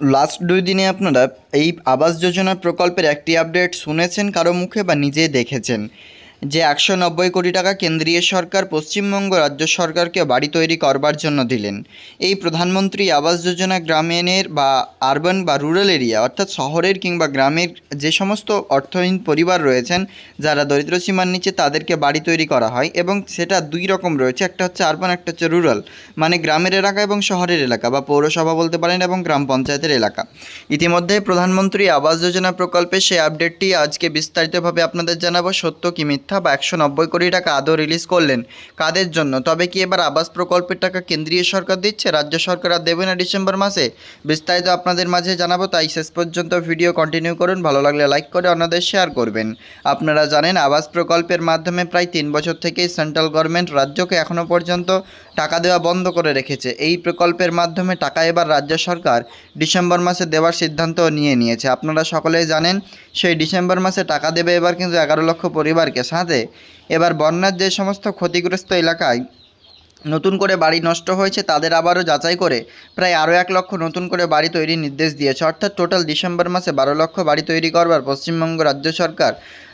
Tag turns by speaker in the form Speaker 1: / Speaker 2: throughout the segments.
Speaker 1: Last দুই দিনে আপনারা এই আবাস যোজনা প্রকল্পের একটি আপডেট শুনেছেন কারও মুখে বা নিজে দেখেছেন? যে একশো নব্বই কোটি টাকা কেন্দ্রীয় সরকার পশ্চিমবঙ্গ রাজ্য সরকারকে বাড়ি তৈরি করবার জন্য দিলেন। এই প্রধানমন্ত্রী আবাস যোজনা গ্রামীণের বা আরবান বা রুরাল এরিয়া অর্থাৎ শহরের কিংবা গ্রামের যে সমস্ত অর্থহীন পরিবার রয়েছেন, যারা দরিদ্র সীমার নিচে তাদেরকে বাড়ি তৈরি করা হয় এবং সেটা দুই রকম রয়েছে। একটা হচ্ছে আরবান, একটা হচ্ছে রুরাল মানে গ্রামের এলাকা এবং শহরের এলাকা বা পৌরসভা বলতে পারেন এবং গ্রাম পঞ্চায়েতের এলাকা। ইতিমধ্যে প্রধানমন্ত্রী আবাস যোজনা প্রকল্পে সেই আপডেটটি আজকে বিস্তারিতভাবে আপনাদের জানাব। সত্য কি মিথ্যা? বা একশো নব্বই কোটি টাকা আদৌ রিলিজ করলেন কাদের জন্য? তবে কি এবার আবাস প্রকল্পের টাকা কেন্দ্রীয় সরকার দিচ্ছে? রাজ্য সরকার আর দেবে না ডিসেম্বর মাসে? বিস্তারিত আপনাদের মাঝে জানাব, তাই শেষ পর্যন্ত ভিডিও কন্টিনিউ করুন। ভালো লাগলে লাইক করে অন্যদের শেয়ার করবেন। আপনারা জানেন, আবাস প্রকল্পের মাধ্যমে প্রায় তিন বছর থেকেই সেন্ট্রাল গভর্নমেন্ট রাজ্যকে এখনও পর্যন্ত টাকা দেওয়া বন্ধ করে রেখেছে। এই প্রকল্পের মাধ্যমে টাকা এবার রাজ্য সরকার ডিসেম্বর মাসে দেওয়ার সিদ্ধান্ত নিয়ে নিয়েছে। আপনারা সকলেই জানেন, সেই ডিসেম্বর মাসে টাকা দেবে এবার কিন্তু এগারো লক্ষ পরিবারকে। সাথে এবার বন্যার যে সমস্ত ক্ষতিগ্রস্ত এলাকায় নতুন করে বাড়ি নষ্ট হয়েছে, তাদের আবারও যাচাই করে প্রায় আরও এক লক্ষ নতুন করে বাড়ি তৈরির নির্দেশ দিয়েছে। অর্থাৎ টোটাল ডিসেম্বর মাসে বারো লক্ষ বাড়ি তৈরি করবার পশ্চিমবঙ্গ রাজ্য সরকার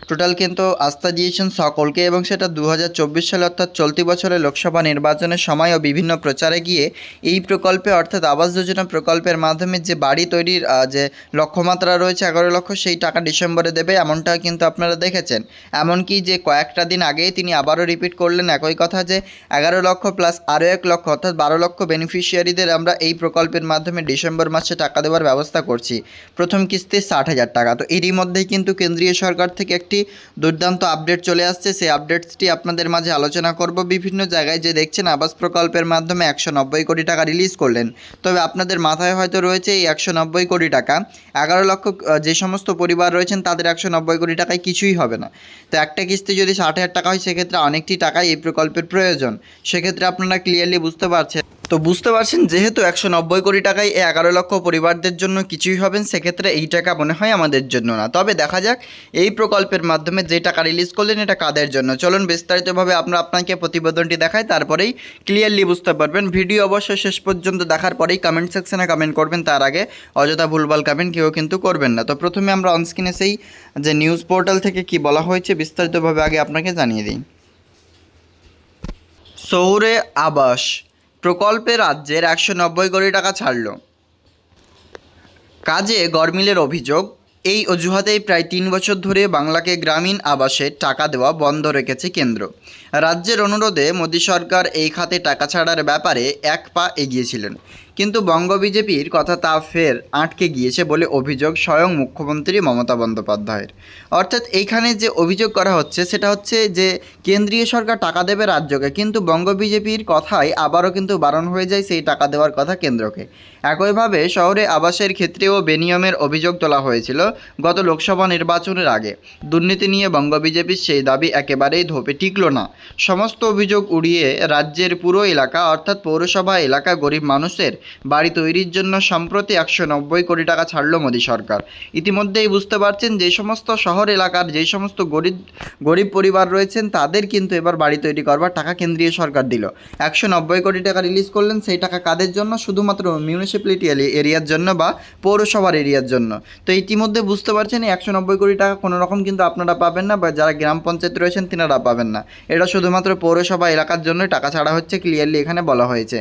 Speaker 1: টোটাল কিন্তু আস্থা দিয়েছেন সকলকে এবং সেটা দু হাজার চব্বিশ সালে অর্থাৎ চলতি বছরে লোকসভা নির্বাচনের সময় ও বিভিন্ন প্রচারে গিয়ে এই প্রকল্পে অর্থাৎ আবাস যোজনা প্রকল্পের মাধ্যমে যে বাড়ি তৈরির যে লক্ষ্যমাত্রা রয়েছে এগারো লক্ষ, সেই টাকা ডিসেম্বরে দেবে এমনটা কিন্তু আপনারা দেখেছেন। এমনকি যে কয়েকটা দিন আগেই তিনি আবারও রিপিট করলেন একই কথা যে এগারো লক্ষ প্লাস আরও এক লক্ষ অর্থাৎ বারো লক্ষ বেনিফিশিয়ারিদের আমরা এই প্রকল্পের মাধ্যমে ডিসেম্বর মাসে টাকা দেওয়ার ব্যবস্থা করছি। প্রথম কিস্তি ষাট হাজার টাকা। তো এরই মধ্যেই কিন্তু কেন্দ্রীয় সরকার থেকে একটি দুর্দান্ত আপডেট চলে আসছে। সেই আপডেটসটি আপনাদের মাঝে আলোচনা করব। বিভিন্ন জায়গায় যে দেখছেন আবাস প্রকল্পের মাধ্যমে একশো নব্বই কোটি টাকা রিলিজ করলেন। তবে আপনাদের মাথায় হয়তো রয়েছে এই একশো নব্বই কোটি টাকা। এগারো লক্ষ যে সমস্ত পরিবার রয়েছেন তাদের একশো নব্বই কোটি টাকায় কিছুই হবে না। তো একটা কিস্তি যদি ষাট হাজার টাকা হয়, সেক্ষেত্রে অনেকটি টাকাই এই প্রকল্পের প্রয়োজন। সেক্ষেত্রে আপনারা ক্লিয়ারলি বুঝতে পারছেন তো বুঝতে পারছেন, যেহেতু একশো নব্বই কোটি টাকায় এই এগারো লক্ষ পরিবারদের জন্য কিছুই হবেন সেক্ষেত্রে এই টাকা মনে হয় আমাদের জন্য না। তবে দেখা যাক, এই প্রকল্পের মাধ্যমে যে টাকা রিলিজ করলেন, এটা কাদের জন্য? চলুন বিস্তারিতভাবে আমরা আপনাকে প্রতিবেদনটি দেখাই, তারপরেই ক্লিয়ারলি বুঝতে পারবেন। ভিডিও অবশ্যই শেষ পর্যন্ত দেখার পরেই কমেন্ট সেকশনে কমেন্ট করবেন, তার আগে অযথা ভুলভাল কমেন্ট কেউ কিন্তু করবেন না। তো প্রথমে আমরা অনস্ক্রিনে সেই যে নিউজ পোর্টাল থেকে কি বলা হয়েছে, বিস্তারিতভাবে আগে আপনাকে জানিয়ে দিই। সৌরে আবাস। প্রকল্পে রাজ্যের একশো নব্বই কোটি টাকা ছাড়ল। কাজে গরমিলের অভিযোগ, এই অজুহাতেই প্রায় তিন বছর ধরে বাংলাকে গ্রামীণ আবাসে টাকা দেওয়া বন্ধ রেখেছে কেন্দ্র। রাজ্যের অনুরোধে মোদী সরকার এই খাতে টাকা ছাড়ার ব্যাপারে এক পা এগিয়েছিলেন। কিন্তু বঙ্গ বিজেপির কথা তা ফের আটকে গিয়েছে বলে অভিযোগ স্বয়ং মুখ্যমন্ত্রী মমতা বন্দ্যোপাধ্যায়ের। অর্থাৎ এইখানে যে অভিযোগ করা হচ্ছে, সেটা হচ্ছে যে কেন্দ্রীয় সরকার টাকা দেবে রাজ্যকে, কিন্তু বঙ্গ বিজেপির কথায় আবারও কিন্তু বারণ হয়ে যায় সেই টাকা দেওয়ার কথা কেন্দ্রকে। একইভাবে শহরে আবাসের ক্ষেত্রেও বেনিয়মের অভিযোগ তোলা হয়েছিল গত লোকসভা নির্বাচনের আগে। দুর্নীতি নিয়ে বঙ্গ বিজেপির সেই দাবি একেবারেই ধোপে টিকল না। সমস্ত অভিযোগ উড়িয়ে রাজ্যের পুরো এলাকা, অর্থাৎ পৌরসভা এলাকা গরিব মানুষের বাড়ি তৈরির জন্য সম্প্রতি একশো নব্বই কোটি টাকা ছাড়ল মোদী সরকার। ইতিমধ্যেই বুঝতে পারছেন যে সমস্ত শহর এলাকার যে সমস্ত গরিব গরিব পরিবার রয়েছেন, তাদের কিন্তু এবার বাড়ি তৈরি করবার টাকা কেন্দ্রীয় সরকার দিল। একশো নব্বই কোটি টাকা রিলিজ করলেন সেই টাকা কাদের জন্য? শুধুমাত্র মিউনিসিপ্যালিটি এরিয়ার জন্য বা পৌরসভার এরিয়ার জন্য? তো ইতিমধ্যে বুঝতে পারছেন একশো নব্বই কোটি টাকা কোনো রকম কিন্তু আপনারা পাবেন না বা যারা গ্রাম পঞ্চায়েত রয়েছেন তিনারা পাবেন না। এটা শুধুমাত্র পৌরসভা এলাকার জন্যই টাকা ছাড়া হচ্ছে ক্লিয়ারলি এখানে বলা হয়েছে।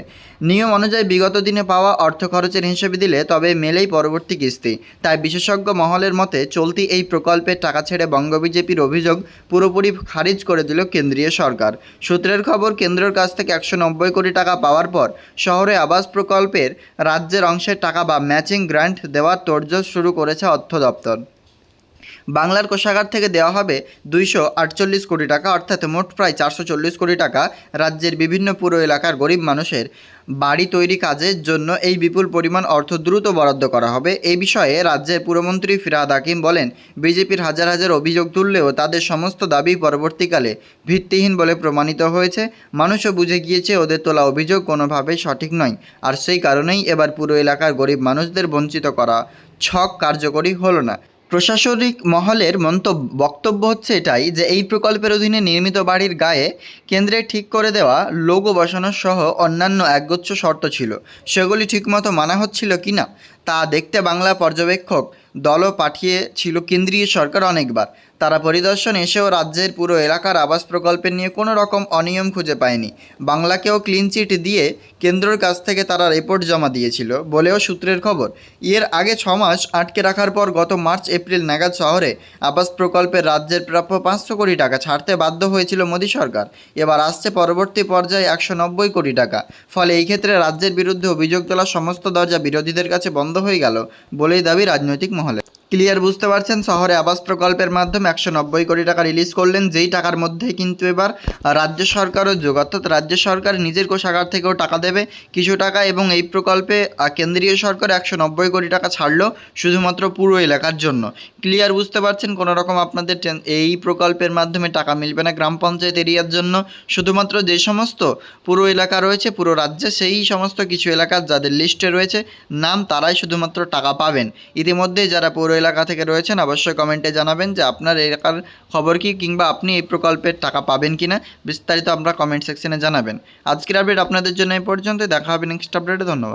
Speaker 1: নিয়ম অনুযায়ী বিগত দিনে পাওয়া অর্থ খরচের হিসেবে দিলে তবে মেলেই পরবর্তী কিস্তি। তাই বিশেষজ্ঞ মহলের মতে, চলতি এই প্রকল্পের টাকা ছেড়ে বঙ্গ বিজেপির অভিযোগ পুরোপুরি খারিজ করে দিল কেন্দ্রীয় সরকার। সূত্রের খবর, কেন্দ্রের কাছ থেকে একশো নব্বই কোটি টাকা পাওয়ার পর শহরে আবাস প্রকল্পের রাজ্যের অংশের টাকা বা ম্যাচিং গ্র্যান্ট দেওয়ার তোড়জোড় শুরু করেছে অর্থ দপ্তর। বাংলার কোষাগার থেকে দেওয়া হবে দুইশো আটচল্লিশ কোটি টাকা, অর্থাৎ মোট প্রায় চারশো চল্লিশ কোটি টাকা রাজ্যের বিভিন্ন পুরো এলাকার গরিব মানুষের। বাড়ি তৈরি কাজের জন্য এই বিপুল পরিমাণ অর্থ দ্রুত বরাদ্দ করা হবে। এই বিষয়ে রাজ্যের পুরমন্ত্রী ফিরাদ হাকিম বলেন, বিজেপির হাজার হাজার অভিযোগ তুললেও তাদের সমস্ত দাবি পরবর্তীকালে ভিত্তিহীন বলে প্রমাণিত হয়েছে। মানুষও বুঝে গিয়েছে ওদের তোলা অভিযোগ কোনোভাবেই সঠিক নয়। আর সেই কারণেই এবার পুরো এলাকার গরিব মানুষদের বঞ্চিত করা ছক কার্যকরী হলো না। প্রশাসনিক মহলের মন্তব্য, বক্তব্য হচ্ছে এটাই যে এই প্রকল্পের অধীনে নির্মিত বাড়ির গায়ে কেন্দ্রে ঠিক করে দেওয়া লোগো বসানোর সহ অন্যান্য একগুচ্ছ শর্ত ছিল। সেগুলি ঠিকমতো মানা হচ্ছিল কি না তা দেখতে বাংলা পর্যবেক্ষক দলও পাঠিয়েছিল কেন্দ্রীয় সরকার অনেকবার। তারা পরিদর্শন এসেও রাজ্যের পুরো এলাকার আবাস প্রকল্পের নিয়ে কোনো রকম অনিয়ম খুঁজে পায়নি। বাংলাকেও ক্লিন চিট দিয়ে কেন্দ্রের কাছ থেকে তারা রিপোর্ট জমা দিয়েছিল বলেও সূত্রের খবর। এর আগে ছ মাস আটকে রাখার পর গত মার্চ, এপ্রিল নাগাদ শহরে আবাস প্রকল্পের রাজ্যের প্রাপ্য পাঁচশো কোটি টাকা ছাড়তে বাধ্য হয়েছিল মোদী সরকার। এবার আসছে পরবর্তী পর্যায়ে একশো নব্বই কোটি টাকা। ফলে এই ক্ষেত্রে রাজ্যের বিরুদ্ধে অভিযোগ তোলার সমস্ত দরজা বিরোধীদের কাছে বন্ধ হয়ে গেল বলেই দাবি রাজনৈতিক মহলে ক্লিয়ার বুঝতে পারছেন? শহরে আবাস প্রকল্পের মাধ্যমে একশো নব্বই কোটি টাকা রিলিজ করলেন, যেই টাকার মধ্যেই কিন্তু এবার রাজ্য সরকারও যোগ। অর্থাৎ রাজ্য সরকার নিজের কোষাগার থেকেও টাকা দেবে কিছু টাকা এবং এই প্রকল্পে কেন্দ্রীয় সরকার একশো নব্বই কোটি টাকা ছাড়লো শুধুমাত্র পুরো এলাকার জন্য। ক্লিয়ার বুঝতে পারছেন? কোনো রকম আপনাদের এই প্রকল্পের মাধ্যমে টাকা মিলবে না গ্রাম পঞ্চায়েত এরিয়ার জন্য। শুধুমাত্র যে সমস্ত পুরো এলাকা রয়েছে, পুরো রাজ্যে সেই সমস্ত কিছু এলাকার যাদের লিস্টে রয়েছে, নাম তারাই শুধুমাত্র টাকা পাবেন। ইতিমধ্যে যারা পৌর এলাকা থেকে রয়েছেন, অবশ্যই কমেন্টে জানাবেন যে আপনার এলাকার খবর কি কিংবা আপনি এই প্রকল্পের টাকা পাবেন কি না বিস্তারিত আমরা কমেন্ট সেকশনে জানাবেন। আজকের আপডেট আপনাদের জন্য এই পর্যন্ত দেখা হবে নেক্সট আপডেটে ধন্যবাদ।